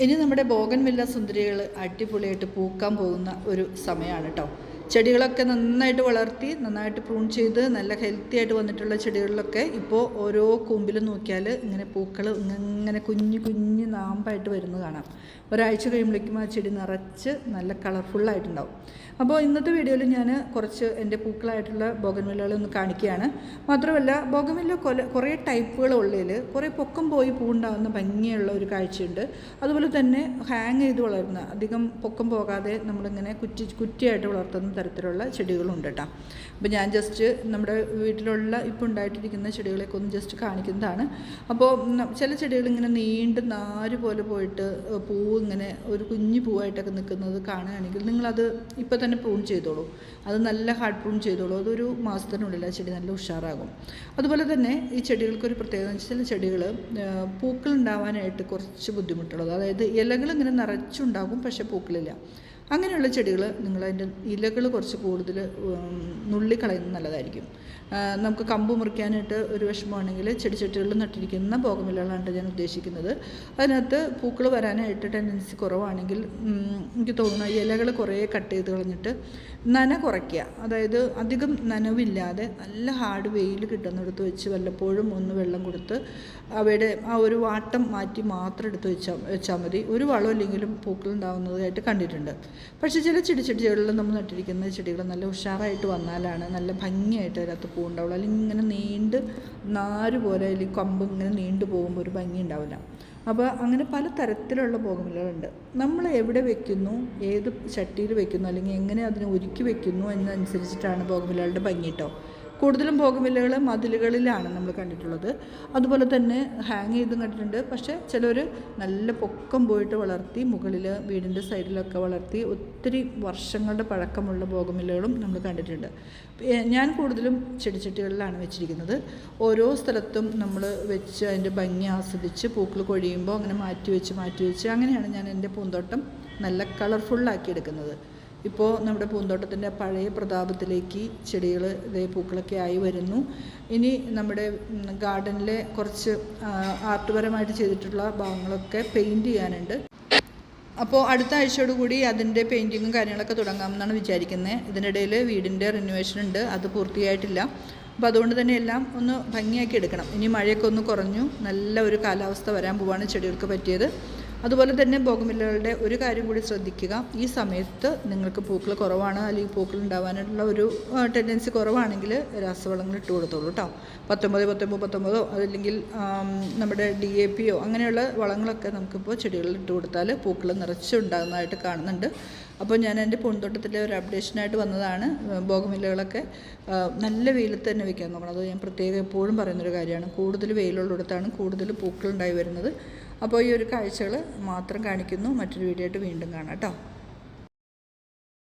ഇനി നമ്മുടെ ബോഗൻവില്ല സുന്ദരികൾ അടിപൊളിയായിട്ട് പൂക്കാൻ പോകുന്ന ഒരു സമയമാണ് കേട്ടോ ചെടികളൊക്കെ നന്നായിട്ട് വളർത്തി നന്നായിട്ട് പ്രൂൺ ചെയ്ത് നല്ല ഹെൽത്തി ആയിട്ട് വന്നിട്ടുള്ള ചെടികളിലൊക്കെ ഇപ്പോൾ ഓരോ കൂമ്പിലും നോക്കിയാൽ ഇങ്ങനെ പൂക്കൾ ഇങ്ങനെ കുഞ്ഞു കുഞ്ഞു നാമ്പായിട്ട് വരുന്നത് കാണാം. ഒരാഴ്ച കഴിയുമ്പോഴേക്കും ആ ചെടി നിറച്ച് നല്ല കളർഫുള്ളായിട്ടുണ്ടാവും അപ്പോൾ ഇന്നത്തെ വീഡിയോയിൽ ഞാൻ കുറച്ച് എന്റെ പൂക്കളായിട്ടുള്ള ബോഗൻവില്ലകൾ ഒന്ന് കാണിക്കുകയാണ്. മാത്രമല്ല ബോഗൻവില്ല കൊല കുറേ ടൈപ്പുകളുള്ളതിൽ കുറേ പൊക്കം പോയി പൂണ്ടാവുന്ന ഭംഗിയുള്ള ഒരു കാഴ്ചയുണ്ട്. അതുപോലെ തന്നെ ഹാങ് ചെയ്ത് വളരുന്ന അധികം പൊക്കം പോകാതെ നമ്മളിങ്ങനെ കുറ്റി കുറ്റിയായിട്ട് വളർത്തുന്ന തരത്തിലുള്ള ചെടികളുണ്ട് കേട്ടോ. അപ്പോൾ ഞാൻ ജസ്റ്റ് നമ്മുടെ വീട്ടിലുള്ള ഇപ്പോൾ ഉണ്ടായിട്ടിരിക്കുന്ന ചെടികളെയൊക്കെ ഒന്ന് ജസ്റ്റ് കാണിക്കുന്നതാണ്. അപ്പോൾ ചില ചെടികൾ ഇങ്ങനെ നീണ്ട് നാര് പോലെ പോയിട്ട് പൂ ഇങ്ങനെ ഒരു കുഞ്ഞു പൂവായിട്ടൊക്കെ നിൽക്കുന്നത് കാണുകയാണെങ്കിൽ നിങ്ങളത് ഇപ്പോൾ തന്നെ പ്രൂൺ ചെയ്തോളൂ. അത് നല്ല ഹാർഡ് പ്രൂൺ ചെയ്തോളൂ. അതൊരു മാസത്തിനുള്ളിൽ ആ ചെടി നല്ല ഉഷാറാകും. അതുപോലെ തന്നെ ഈ ചെടികൾക്കൊരു പ്രത്യേകത ചില ചെടികൾ പൂക്കൾ ഉണ്ടാവാനായിട്ട് കുറച്ച് ബുദ്ധിമുട്ടുള്ളത്. അതായത് ഇലകൾ ഇങ്ങനെ നിറച്ചുണ്ടാകും പക്ഷേ പൂക്കളില്ല. അങ്ങനെയുള്ള ചെടികൾ നിങ്ങൾ അതിന്റെ ഇലകൾ കുറച്ച് കൂടുതൽ നുള്ളിക്കളയുന്നത് നല്ലതായിരിക്കും. നമുക്ക് കമ്പ് മുറിക്കാനായിട്ട് ഒരു വിഷമമാണെങ്കിൽ ചെടിച്ചട്ടികളിൽ നട്ടിരിക്കുന്ന ഭോഗമില്ലകളാണ് ഞാൻ ഉദ്ദേശിക്കുന്നത്. അതിനകത്ത് പൂക്കൾ വരാനായിട്ട് ടെൻഡൻസി കുറവാണെങ്കിൽ എനിക്ക് തോന്നുന്നു ഇലകൾ കുറേ കട്ട് ചെയ്ത് കളഞ്ഞിട്ട് നന കുറയ്ക്കുക. അതായത് അധികം നനവില്ലാതെ നല്ല ഹാർഡ് വെയിൽ കിട്ടുന്നിടത്ത് വെച്ച് വല്ലപ്പോഴും ഒന്ന് വെള്ളം കൊടുത്ത് അവയുടെ ആ ഒരു വാട്ടം മാറ്റി മാത്രം എടുത്ത് വെച്ചാൽ വെച്ചാൽ മതി. ഒരു വളം ഇല്ലെങ്കിലും പൂക്കൾ ഉണ്ടാകുന്നതായിട്ട് കണ്ടിട്ടുണ്ട്. പക്ഷേ ചില ചെടി ചെടികളിൽ നമ്മൾ നട്ടിരിക്കുന്ന ചെടികൾ നല്ല ഉഷാറായിട്ട് വന്നാലാണ് നല്ല ഭംഗിയായിട്ട് അതിനകത്ത് പൂണ്ടാവുള്ളൂ അല്ലെങ്കിൽ ഇങ്ങനെ നീണ്ട് നാര് പോലെ അല്ലെങ്കിൽ കമ്പ് ഇങ്ങനെ നീണ്ടു പോകുമ്പോൾ ഒരു ഭംഗി ഉണ്ടാവില്ല. അപ്പോൾ അങ്ങനെ പല തരത്തിലുള്ള ബോഗമില്ലകളുണ്ട് നമ്മൾ എവിടെ വെക്കുന്നു ഏത് ചട്ടിയിൽ വെക്കുന്നു അല്ലെങ്കിൽ എങ്ങനെ അതിനെ ഒരുക്കി വെക്കുന്നു എന്നനുസരിച്ചിട്ടാണ് പോകമിലകളുടെ ഭംഗി കേട്ടോ. കൂടുതലും ബോഗമില്ലകൾ മതിലുകളിലാണ് നമ്മൾ കണ്ടിട്ടുള്ളത്. അതുപോലെ തന്നെ ഹാങ് ചെയ്തും കണ്ടിട്ടുണ്ട്. പക്ഷേ ചിലർ നല്ല പൊക്കം പോയിട്ട് വളർത്തി മുകളിൽ വീടിന്റെ സൈഡിലൊക്കെ വളർത്തി ഒത്തിരി വർഷങ്ങളുടെ പഴക്കമുള്ള ബോഗമില്ലകളും നമ്മൾ കണ്ടിട്ടുണ്ട്. ഞാൻ കൂടുതലും ചെടിച്ചട്ടികളിലാണ് വെച്ചിരിക്കുന്നത്. ഓരോ സ്ഥലത്തും നമ്മൾ വെച്ച് അതിന്റെ ഭംഗി ആസ്വദിച്ച് പൂക്കൾ കൊഴിയുമ്പോൾ അങ്ങനെ മാറ്റി വെച്ച് മാറ്റി വെച്ച് അങ്ങനെയാണ് ഞാൻ എന്റെ പൂന്തോട്ടം നല്ല കളർഫുള്ളാക്കി എടുക്കുന്നത്. ഇപ്പോൾ നമ്മുടെ പൂന്തോട്ടത്തിന്റെ പഴയ പ്രതാപത്തിലേക്ക് ചെടികൾ ഇതേ പൂക്കളൊക്കെ ആയി വരുന്നു. ഇനി നമ്മുടെ ഗാർഡനിലെ കുറച്ച് ആർട്ട്പരമായിട്ട് ചെയ്തിട്ടുള്ള ഭാഗങ്ങളൊക്കെ പെയിന്റ് ചെയ്യാനുണ്ട്. അപ്പോൾ അടുത്ത ആഴ്ചയോട് കൂടി അതിന്റെ പെയിന്റിങ്ങും കാര്യങ്ങളൊക്കെ തുടങ്ങാമെന്നാണ് വിചാരിക്കുന്നത് ഇതിനിടയിൽ വീടിന്റെ റിനോവേഷൻ ഉണ്ട്. അത് പൂർത്തിയായിട്ടില്ല. അപ്പോൾ അതുകൊണ്ട് തന്നെ എല്ലാം ഒന്ന് ഭംഗിയാക്കി എടുക്കണം. ഇനി മഴയൊക്കെ ഒന്ന് കുറഞ്ഞു. നല്ല ഒരു കാലാവസ്ഥ വരാൻ പോവാണ് ചെടികൾക്ക് പറ്റിയത്. അതുപോലെ തന്നെ ബോഗമില്ലകളുടെ ഒരു കാര്യം കൂടി ശ്രദ്ധിക്കുക. ഈ സമയത്ത് നിങ്ങൾക്ക് പൂക്കൾ കുറവാണ് അല്ലെങ്കിൽ പൂക്കൾ ഉണ്ടാവാനുള്ള ഒരു ടെൻഡൻസി കുറവാണെങ്കിൽ രാസവളങ്ങൾ ഇട്ട് കൊടുത്തോളൂ കേട്ടോ പത്തൊമ്പത് പത്തൊമ്പത് പത്തൊമ്പതോ അതല്ലെങ്കിൽ നമ്മുടെ ഡി എ പിയോ അങ്ങനെയുള്ള വളങ്ങളൊക്കെ നമുക്കിപ്പോൾ ചെടികളിൽ ഇട്ട് കൊടുത്താൽ പൂക്കൾ നിറച്ചുണ്ടാകുന്നതായിട്ട് കാണുന്നുണ്ട്. അപ്പോൾ ഞാൻ എന്റെ പൂന്തോട്ടത്തിലെ ഒരു അപ്ഡേഷനായിട്ട് വന്നതാണ്. ബോഗമില്ലകളൊക്കെ നല്ല വെയിലത്ത് തന്നെ വെക്കാൻ നോക്കണം. അത് ഞാൻ പ്രത്യേകം എപ്പോഴും പറയുന്നൊരു കാര്യമാണ്. കൂടുതൽ വെയിലുള്ളിടത്താണ് കൂടുതൽ പൂക്കൾ ഉണ്ടായി വരുന്നത്. അപ്പോൾ ഈ ഒരു കാഴ്ചകൾ മാത്രം കാണിക്കുന്നു. മറ്റൊരു വീഡിയോ ആയിട്ട് വീണ്ടും കാണാം കേട്ടോ.